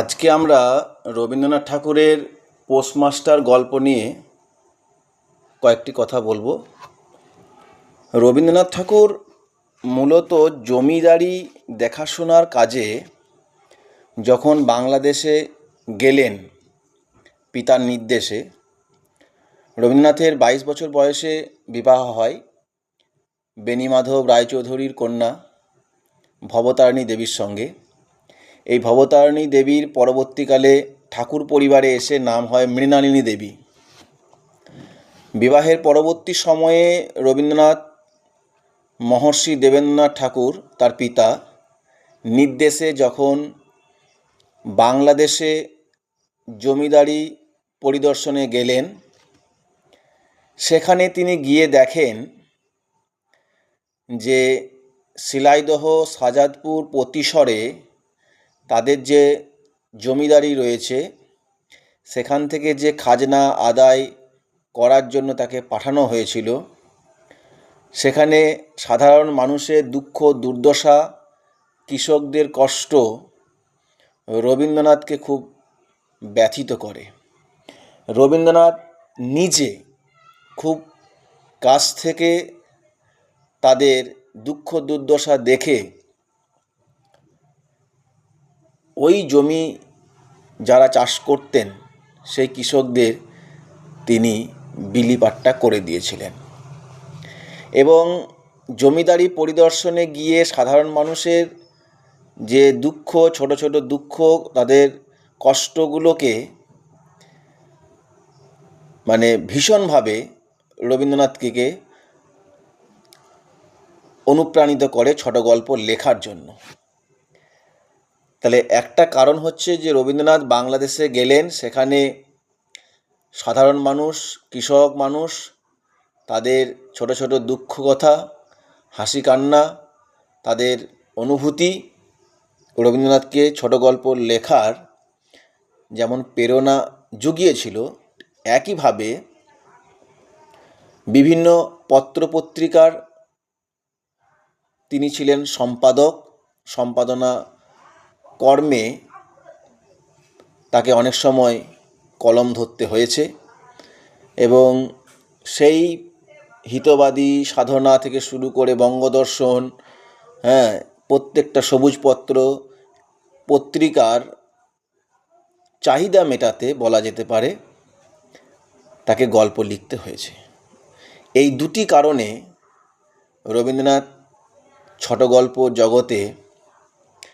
আজকে আমরা রবীন্দ্রনাথ ঠাকুরের পোস্টমাস্টার গল্প নিয়ে কয়েকটি কথা বলব। রবীন্দ্রনাথ ঠাকুর মূলত জমিদারি দেখাশোনার কাজে যখন বাংলাদেশে গেলেন পিতার নির্দেশে, রবীন্দ্রনাথের বাইশ বছর বয়সে বিবাহ হয় বেণীমাধব রায়চৌধুরীর কন্যা ভবতারিণী দেবীর সঙ্গে। এই ভবতারিণী দেবীর পরবর্তীকালে ঠাকুর পরিবারে এসে নাম হয় মৃণালিনী দেবী। বিবাহের পরবর্তী সময়ে রবীন্দ্রনাথ মহর্ষি দেবেন্দ্রনাথ ঠাকুর তার পিতা নির্দেশে যখন বাংলাদেশে জমিদারি পরিদর্শনে গেলেন, সেখানে তিনি গিয়ে দেখেন যে শিলাইদহ সাজাদপুর প্রতিসরে তাদের যে জমিদারি রয়েছে, সেখান থেকে যে খাজনা আদায় করার জন্য তাকে পাঠানো হয়েছিল, সেখানে সাধারণ মানুষের দুঃখ, দুর্দশা, কৃষকদের কষ্ট রবীন্দ্রনাথকে খুব ব্যথিত করে। রবীন্দ্রনাথ নিজে খুব কাছ থেকে তাদের দুঃখ, দুর্দশা দেখে ওই জমি যারা চাষ করতেন, সেই কৃষকদের তিনি বিলিপাট্টা করে দিয়েছিলেন। এবং জমিদারি পরিদর্শনে গিয়ে সাধারণ মানুষের যে দুঃখ, ছোট ছোট দুঃখ, তাদের কষ্টগুলোকে মানে ভীষণভাবে রবীন্দ্রনাথকে অনুপ্রাণিত করে ছোট গল্প লেখার জন্য। তাহলে একটা কারণ হচ্ছে যে রবীন্দ্রনাথ বাংলাদেশে গেলেন, সেখানে সাধারণ মানুষ, কৃষক মানুষ, তাদের ছোট ছোট দুঃখ কথা, হাসি কান্না, তাদের অনুভূতি, রবীন্দ্রনাথকে ছোট গল্প লেখার যেমন প্রেরণা জুগিয়েছিল, একইভাবে বিভিন্ন পত্রপত্রিকার তিনি ছিলেন সম্পাদক, সম্পাদনা কর্মে তাকে অনেক সময় কলম ধরতে হয়েছে এবং সেই হিতবাদী সাধনা থেকে শুরু করে বঙ্গদর্শন হ্যাঁ প্রত্যেকটা সবুজপত্র, পত্রিকার চাহিদা মেটাতে বলা যেতে পারে, তাকে গল্প লিখতে হয়েছে। এই দুটি কারণে রবীন্দ্রনাথ ছোট গল্প জগতে